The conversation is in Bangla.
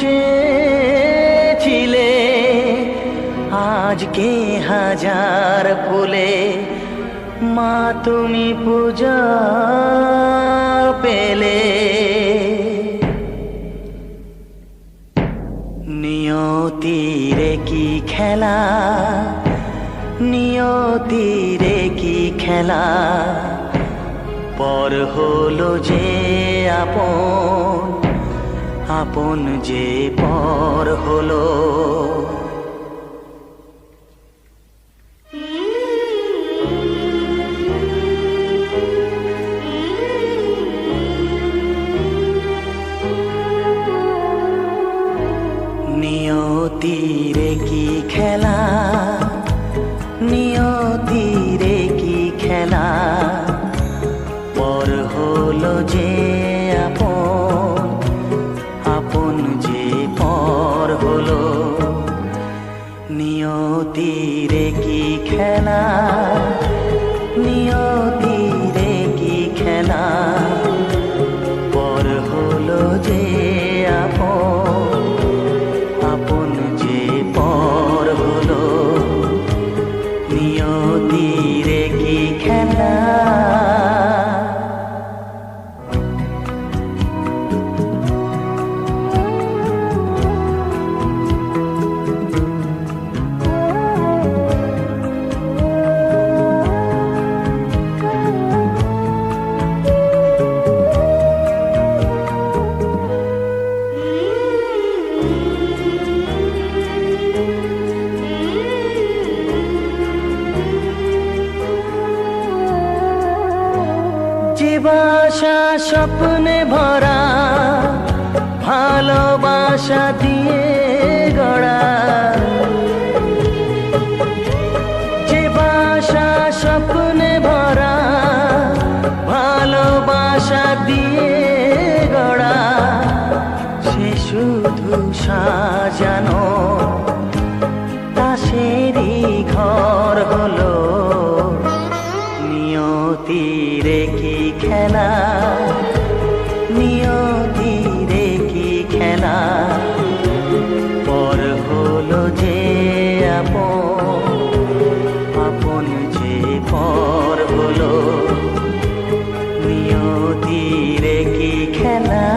চেয়েছিলে আজকে হাজার ফুলে। মা, তুমি পূজা পেলে। নিয়তিরে কি খেলা? নিয়তিরে কি খেলা? পর হলো যে আপন আপন যে পর হলো। নিয়তিরে কি খেলা? নিয়তিরে কি খেলা? পর হলো যে নিয়তিরে কি খেলা? পর হলো যে যে বাসা স্বপ্নে ভরা, ভালোবাসা দিয়ে গড়া। যে বাসা স্বপ্নে ভরা, ভালোবাসা দিয়ে গড়া। সে শুধু সাজানো নিয়তিরে কি খেলা? নিয়তিরে কি খেলা? পর হলো যে আপন আপন যে পর হলো। নিয়তিরে কি খেলা?